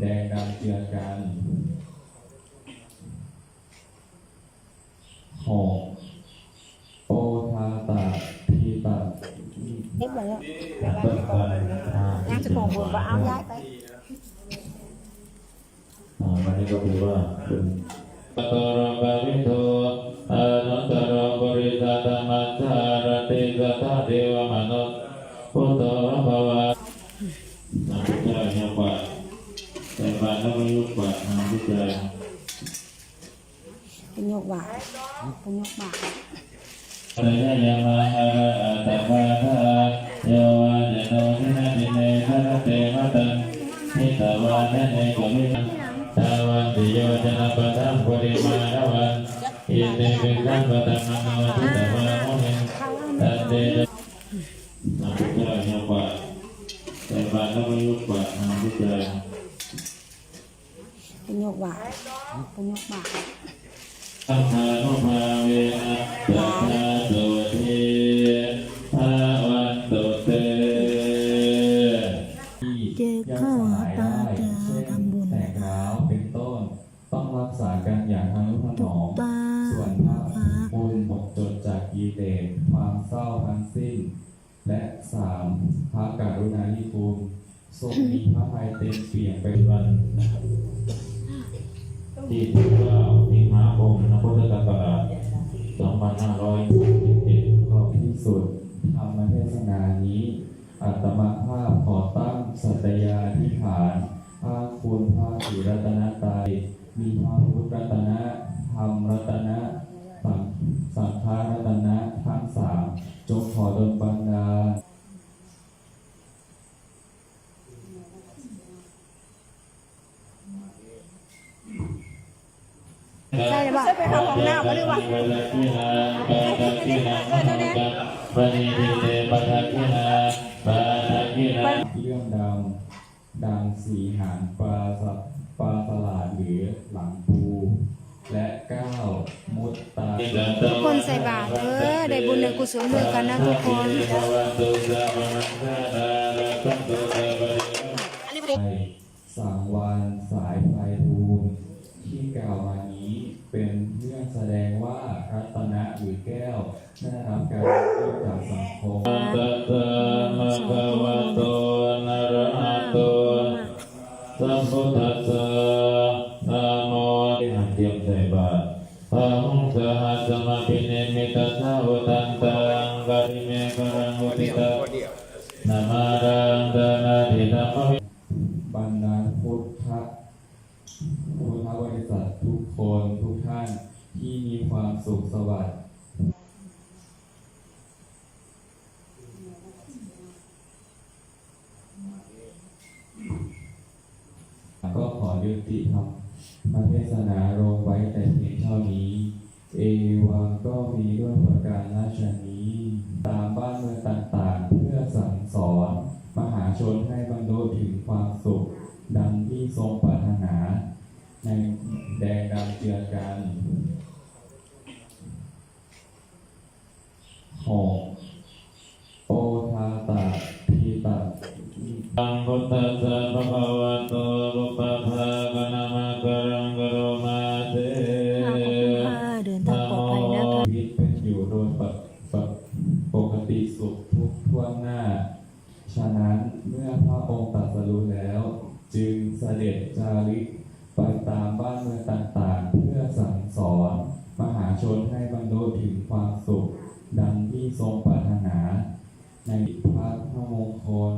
แดงดำเจือกันหกโอทาตะทีตะเรียบร้อยแล้วต้นไปอ่าย่างจะโกงบุญว่าเอาย้ายไปอ่าวันนี้ก็คือว่าเป็นตตรปริโทอนันตรบริตตมัจจารติสัทธาเทวมนุษย์พุทโธภวะนามพุทธายเนี่ยกว่าแต่บาทนั้นไม่ยุบกว่านามพุ ทธายเป็นยกบาทเป็นยกบาทปริยยมาหาอัตตวาทาโยวาเนโนทินาทิเนทะเตมะตังทิตวาเนเนกมินังตาวันติโยจนะปะทังปริมาณวันอิเตปิกังปะตังมโนทิตวามุนิตันเตนะนาพุทธายเนี่ยกว่าแต่บาทนั้นไม่ยุบกว่านาพุทธายเป็นย กบาทเป็นยกบาทสัมภานุภาเวนะสัทธาโสทิภาวันตุเตเจอข้าจอทำบุญแต่กร้าเป็นต้น ต้องรักษากันอย่างทนุถนอมส่วนภาพบุญหมดจดจากกิเลสความเศร้าทั้งสิ้น และสามพระกรุณาธิคุณทรงมีพระทัยเต็มเปี่ยมไปวัน ที่ที่เก้าสิงหาคมนพุทธศักราช2561ก็ที่สุดธรรมเทศนานี้ อัตมาภาพขอตั้งสัตยาธิฐานภาคคุณพระศรีรัตนตรัยมีพระพุทธรัตนะธรรมรัตนะสังสังฆารัตนะทั้งสามจงขอดลบันดาล ใช่หรือเปล่า ไปเข้าห้องน้ำมาหรือวะเรื่องดำดังสีหางปลาสปลาสลาดหรือหลังปู และเก้ามุตตาทุกคนใส่บาตรเออได้บุญได้กุศลด้วยกันนะทุกคนไทยสังวานสายไพบูล ปิเนมิตสาวุตันตังกะริเมกรังอุติตานามารังดานาทิธรรมวิบรรดาพุทธพุทธบริษัททุกคนทุกท่านที่มีความสุขสวัสดิ์ก็ขอยุติธรรมพระเทศนาลงไว้แต่เพียงเท่านี้ เอวังก็มีด้วยประการราชนี้ ตามบ้านเมืองต่างๆ เพื่อสั่งสอนมหาชนให้บรรลุถึงความสุข ดังที่ทรงปรารถนา ในแดงดำเจือการ พระองค์ตรัสรู้แล้ว จึงเสด็จจาริกไปตามบ้านเมืองต่างๆ เพื่อสั่งสอน มหาชนให้บรรลุถึงความสุข ดังที่ทรงปรารถนา ในพระพระมงคล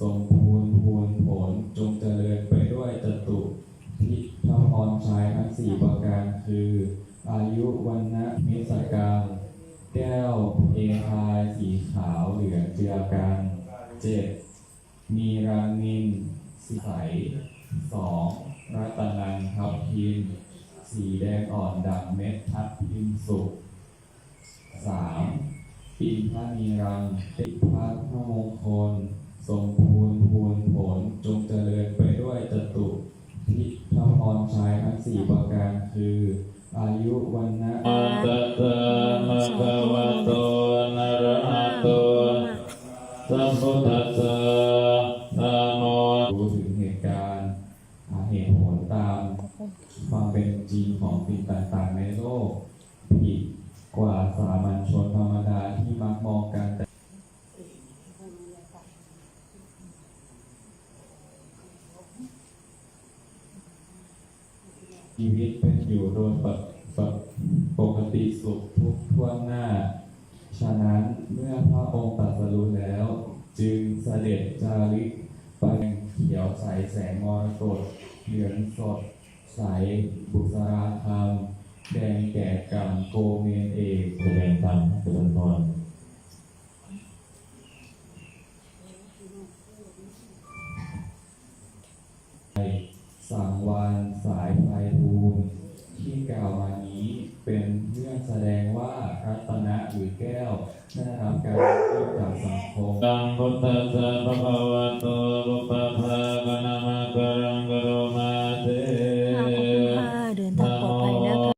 ทรงพูนพูนผลจงเจริญไปด้วยจตุทิพพรชัยทั้งสี่ประการคือ อายุวันนะมิสกังแก้วเอพายสีขาวเหลืองเจือกันเจ็ด มีรามินสีใสสองรัตนังทับทิมสีแดงอ่อนดังเม็ดทับทิมสุกสามปินพระมีรังติพระพระมงคล ทรงพูนพูนผลจงเจริญไปด้วยจตุทิพระพรชัยทั้งสี่ประการคือ อายุวันนะ ชีวิตเป็นอยู่โดยปกปกปกติสุขทุกทั่วหน้า ฉะนั้นเมื่อพระองค์ตรัสรู้แล้ว จึงเสด็จจาริกไปเขียวใสแสงมรกตเหลืองสด ใสบุษราคำแดงแก่กำมโกเมนเอกแสดงธรรมเจริญพร สังวานสายไพบูลย์ที่กล่าวมานี้เป็นเรื่องแสดงว่ารัตนะหรือแก้วได้รับการยกย่องจากสังคมตังพุทธัสสะภะคะวะโตปุพพะภะคะนามะกะรังกะโรมาเตค่ะเดินทางปลอดภัยนะคะ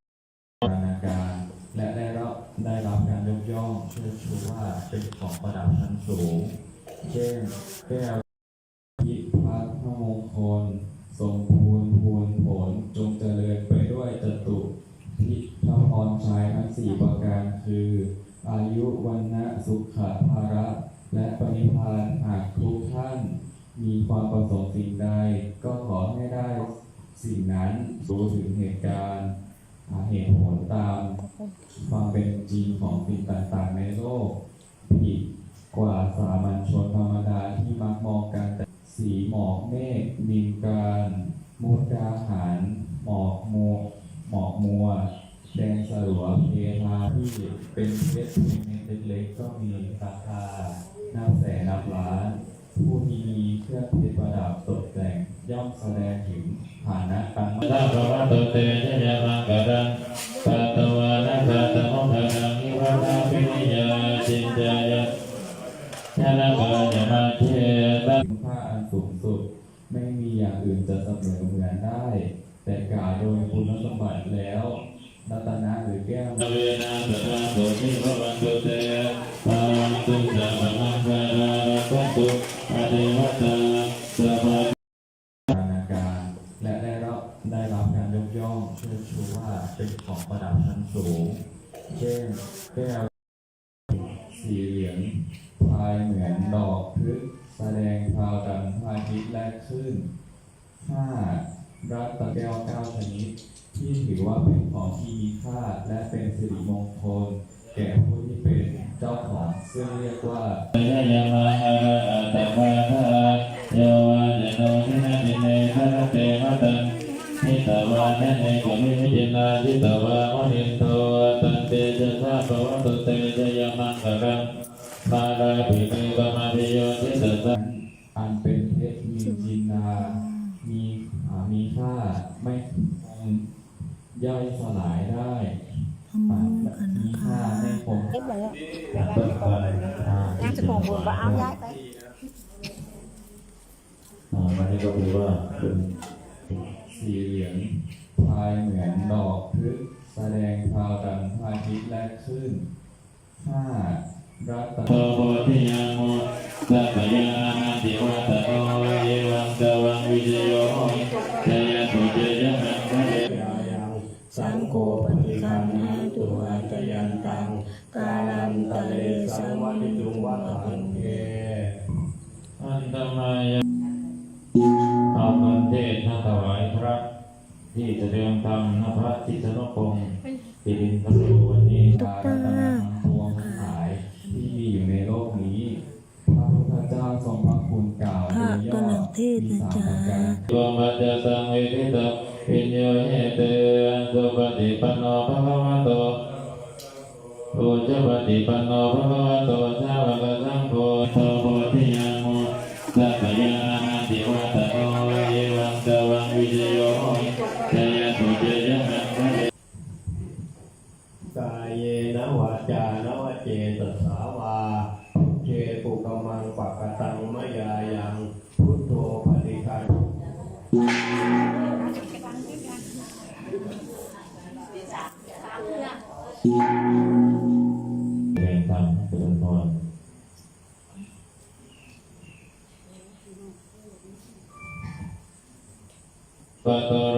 บูรณาการและได้รับได้รับการยกย่องเชิดชูว่าเป็นของประดับชั้นสูงเช่นแก้ว สี่ประการคือ อายุวันนะสุขภาระ และปณิพานหากทุกท่าน มีความประสงค์สิ่งใด ก็ขอให้ได้สิ่งนั้นรู้ถึงเหตุการณ์เหตุผลตามความเป็นจริงของสิ่งต่างๆในโลก ผิดกว่าสามัญชนธรรมดาที่มักมองกันแต่สีหมอกเมฆนินการมุดดาหาร หมอกมัวหมอกมัว แดงสลัวเพทาที่เป็นเพชรเม็ดเล็กๆก็มีราคานับแสนนับล้าน ผู้ที่มีเครื่องเพชรประดับตกแต่งย่อมแสดงถึงฐานะการทาภะวะโตเตชยะมังกะรังปัตวานะปัตตโมภะนังนิวะนาปินิยาจินจายะชนะกะยะมาเทตะคุณค่าอันสูงสุด ไม่มีอย่างอื่นจะเสมอเหมือนได้ แต่กล่าวโดยคุณสมบัติแล้ว รัตนะหรือแก้วเวนะสะทะโสทิภะวันตุเตภาวันตุสัพพะมังคาราภันตุอะเดวตาสัพพานาการและได้รับได้รับการยกย่องเชิดชูว่าเป็นของประดับชั้นสูง เช่นแก้วสีเหลืองพายเหมือนดอกพฤกแสดงพาวดังพาทิตและขึ้นห้ารัตแก้วเก้าชนิด ที่ถือว่าเป็นของที่มีค่าและเป็นสิริมงคล แก่ผู้ที่เป็นเจ้าของซึ่งเรียกว่ายะยะมังอะระอะตะวะทะโยวะเนโนทินะติเนทะเตมะตังนิตวะนเนกมิวิจินาทิตวะมะนินโตตันเตจะสะภะวะตุเตจะยะมังอะระมาลาภิเมกมาภิโยทิตสะอันเป็นเพชรมีจินามีมีค่าไม่ ย่อยสลายได้ทำบุญกันมีนะค่าคะไม่คงเรียบร้อยแล้วเปิดก่อนอ่าน่าจะคงบุญว่าเอาย้ายไปอ่าวันนี้ก็ถือว่าเป็นสีเหลืองพายเหมือนดอกพฤกษ์แสดงพราวดังพระอาทิตย์และขึ้นห้ารัตโตโพธิยังโมสัพพยานาติวัตโตเยวังก โฆปฏิคันหาตุอาจยันตังกาลัมตะเลสังวัติตุงวัตตังเทอันตมายะเอาเงินเทศนาถวายพระ ที่แสดงธรรมนพระทิศนพงศ์ที่ดินพระรูวันนี้การรัตนาทั้งปวงทั้งหลายที่มีอยู่ในโลกนี้ พระพุทธเจ้าทรงพระคุณกล่าวพระโดยย่อกำลังเทศมีนะสามจ๊ะประการตัวมัจจสังเวทิตา ปิญโยเอเตสุปฏิปันโนภะคะวะโตปุจจปฏิปันโนภะคะวะโตสาวกสังโฆโตโพธิยามุสัพพยานาติวัตโตเยวังตวังวิจโยเยตุ แรงธรรมเจริญพรปัตโตระภะ